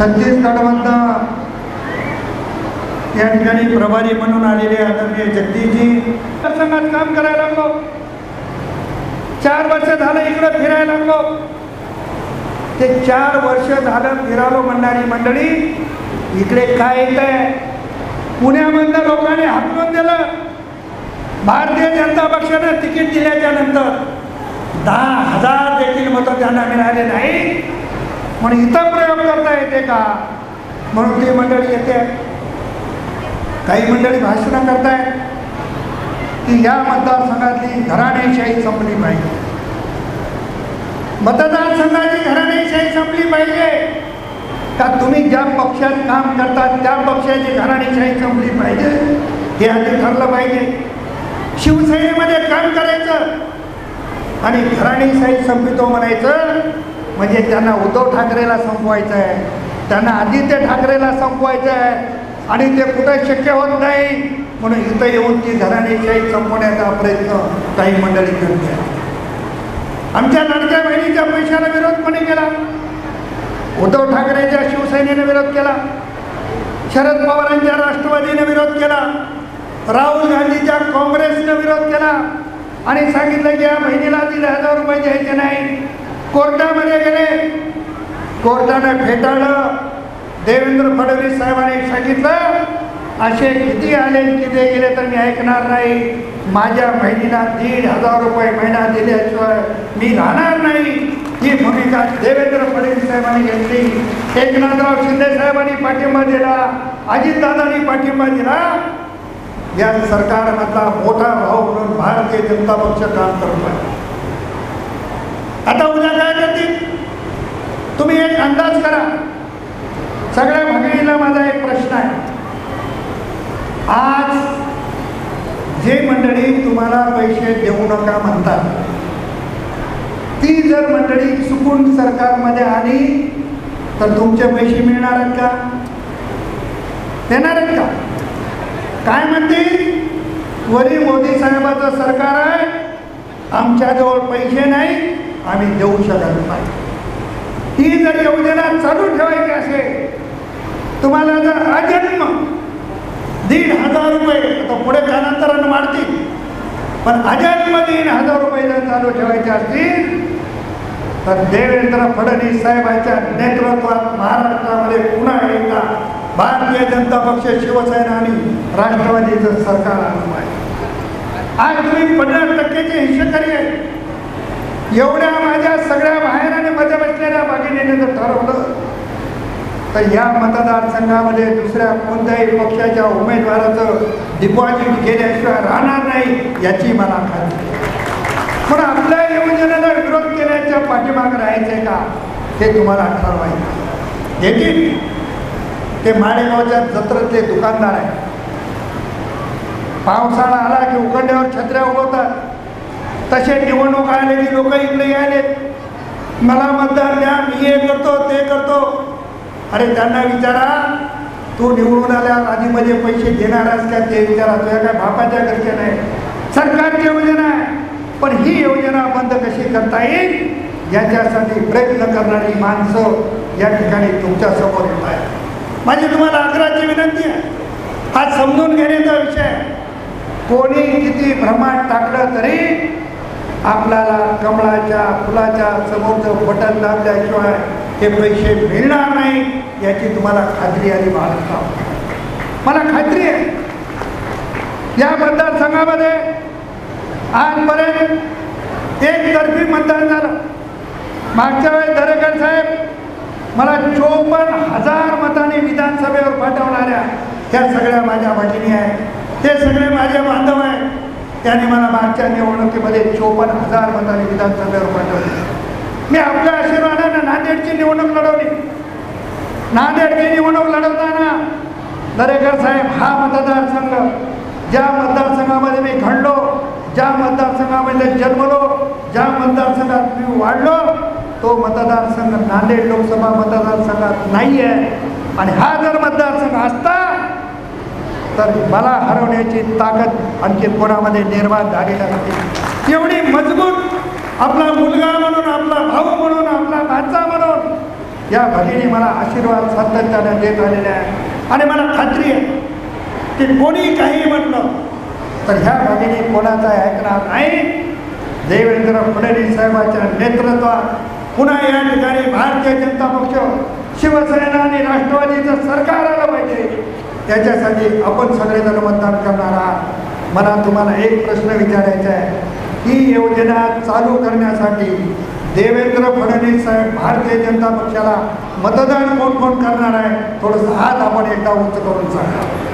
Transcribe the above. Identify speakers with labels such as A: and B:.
A: छत्तीसगडमधनं या ठिकाणी प्रभारी म्हणून आलेले आदरणीय जगदीशजी. संघात काम करायला लागलो. चार वर्ष झालं इकडं फिरायला लागलो. ते चार वर्ष झालं फिरालो म्हणणारी मंडळी इकडे काय येत आहे पुण्यामधल्या लोकांनी हाकलून दिलं. भारतीय जनता पक्षानं तिकीट दिल्याच्या नंतर दहा हजार देखील मतं त्यांना मिळाले नाही म्हणून इथं प्रयोग करता येते का? म्हणून ती मंडळी येते. काही मंडळी भाषणं करताय की या मतदारसंघातली घराणेशाही संपली पाहिजे. मतदारसंघाची घराणेशाही संपली पाहिजे. का तुम्ही ज्या पक्षात काम करतात त्या पक्षाची घराणेशाही संपली पाहिजे? हे आधी ठरलं पाहिजे. शिवसेनेमध्ये काम करायचं आणि घराणेशाही संपितो म्हणायचं. म्हणजे त्यांना उद्धव ठाकरेला संपवायचं आहे त्यांना आदित्य ठाकरेला संपवायचं आहे आणि ते कुठं शक्य होत नाही म्हणून इथं येऊन ती घराणेशाही संपवण्याचा प्रयत्न काही मंडळी करते आमच्या लाडक्या बहिणीच्या पैशाला विरोध कोणी केला? उद्धव ठाकरेच्या शिवसेनेने विरोध केला? शरद पवारांच्या राष्ट्रवादीने विरोध केला? राहुल गांधीच्या काँग्रेसनं विरोध केला? आणि सांगितलं की या बहिणीला दीड हजार रुपये द्यायचे नाही. कोर्टामध्ये गेले. कोर्टानं फेटाळलं. देवेंद्र फडणवीस साहेबांनी सांगितलं असे किती आले किती गेले तर मी ऐकणार नाही. माझ्या बहिणीला दीड हजार रुपये महिना दिल्याशिवाय मी राहणार नाही. ही भूमिका देवेंद्र फडणवीस साहेबांनी घेतली. एकनाथराव शिंदे साहेबांनी पाठिंबा दिला. अजितदादांनी पाठिंबा दिला. या सरकारमधला मोठा भाऊ म्हणून भारतीय जनता पक्ष काम करतो आहे आता उद्या काय करतील तुम्ही एक अंदाज करा. सगळ्या भगिनीला माझा एक प्रश्न आहे. आज जे मंडळी तुम्हाला पैसे देऊ नका म्हणतात ती जर मंडळी चुकून सरकारमध्ये आली तर तुमचे पैसे मिळणार आहेत का? देणार आहेत का? काय म्हणतील? वरी मोदी साहेबाचं सरकार आहे आमच्याजवळ पैसे नाही आम्ही देऊ शकत नाही. ही जर योजना चालू ठेवायची असेल तुम्हाला जर अजन्म दीड हजार रुपये आता पुढे कालांतरानं वाढतील पण अजन्म दीड हजार रुपये जर चालू ठेवायचे असतील तर देवेंद्र फडणवीस साहेबांच्या नेतृत्वात महाराष्ट्रामध्ये पुन्हा एकदा भारतीय जनता पक्ष शिवसेना आणि राष्ट्रवादीचं सरकार आणलं आहे. आज तुम्ही पन्नास टक्क्याचे हिस्सेकरी आहे एवढ्या माझ्या सगळ्या बाहेर आणि मध्ये बसलेल्या भगिनीने जर ठरवलं तर या मतदारसंघामध्ये दुसऱ्या कोणत्याही पक्षाच्या उमेदवाराचं डिपॉझिट केल्याशिवाय राहणार नाही याची मला खात्री पण आपल्या योजनेला विरोध केल्याच्या पाठीमागं राहायचंय का ते तुम्हाला ठरवायचं येतील ते माळेगावच्या जत्रेतले दुकानदार आहे पावसाळा आला की उकडल्यावर छत्र्या उगवतात. तसे निवडणूक आले की लोक इकडे यायलेत. मला मतदार द्या मी हे करतो ते करतो. अरे त्यांना विचारा तू निवडून आल्यावर आधीमध्ये पैसे देणार आहेस का? ते विचारा तुझ्या काय बापाच्या घरच्या नाही. सरकारची योजना आहे. पण ही योजना बंद कशी करता येईल याच्यासाठी प्रयत्न करणारी माणसं या ठिकाणी तुमच्यासमोर येत आहे माझी तुम्हाला आग्रहाची विनंती आहे. हा समजून घेण्याचा विषय कोणी किती भ्रमात टाकलं तरी आपल्याला कमळाच्या फुलाच्या समोरचं बटन दाबल्याशिवाय हे पैसे मिळणार नाही याची तुम्हाला खात्री आली बाळगता मला खात्री आहे. या मतदारसंघामध्ये आजपर्यंत एकतर्फी मतदान झालं. मागच्या वेळेस दरेकर साहेब मला चोपन्न हजार मताने विधानसभेवर पाठवणाऱ्या त्या सगळ्या माझ्या भगिनी आहेत. ते सगळे माझे बांधव आहेत. त्याने मला मागच्या निवडणुकीमध्ये चोपन्न हजार मताने विधानसभेवर पाठवले. मी आपल्या आशीर्वादानं नांदेडची निवडणूक लढवली. नांदेडची निवडणूक लढवताना दरेकर साहेब हा मतदारसंघ ज्या मतदारसंघामध्ये मी घडलो ज्या मतदारसंघामध्ये जन्मलो ज्या मतदारसंघात मी वाढलो तो मतदारसंघ नांदेड लोकसभा मतदारसंघात नाही आहे आणि हा जर मतदारसंघ असता तर मला हरवण्याची ताकद आणखी कोणामध्ये निर्माण झालेली नाही एवढी मजबूत आपला मुलगा म्हणून आपला भाऊ म्हणून आपला भाचा म्हणून या भगिनी मला आशीर्वाद सातत्यानं देत आलेल्या आहे आणि मला खात्री आहे की कोणी काही म्हटलं तर ह्या भगिनी कोणाचा ऐकणार नाही. देवेंद्र फडणवीस साहेबांच्या नेतृत्वात पुन्हा या ठिकाणी भारतीय जनता पक्ष शिवसेना आणि राष्ट्रवादीचं त्याच्यासाठी आपण सगळेजण मतदान करणार आहात. मला तुम्हाला एक प्रश्न विचारायचा आहे. ही योजना चालू करण्यासाठी देवेंद्र फडणवीस साहेब भारतीय जनता पक्षाला मतदान कोण कोण करणार आहे? थोडंसं हात आपण एकदा उंच करून सांगा.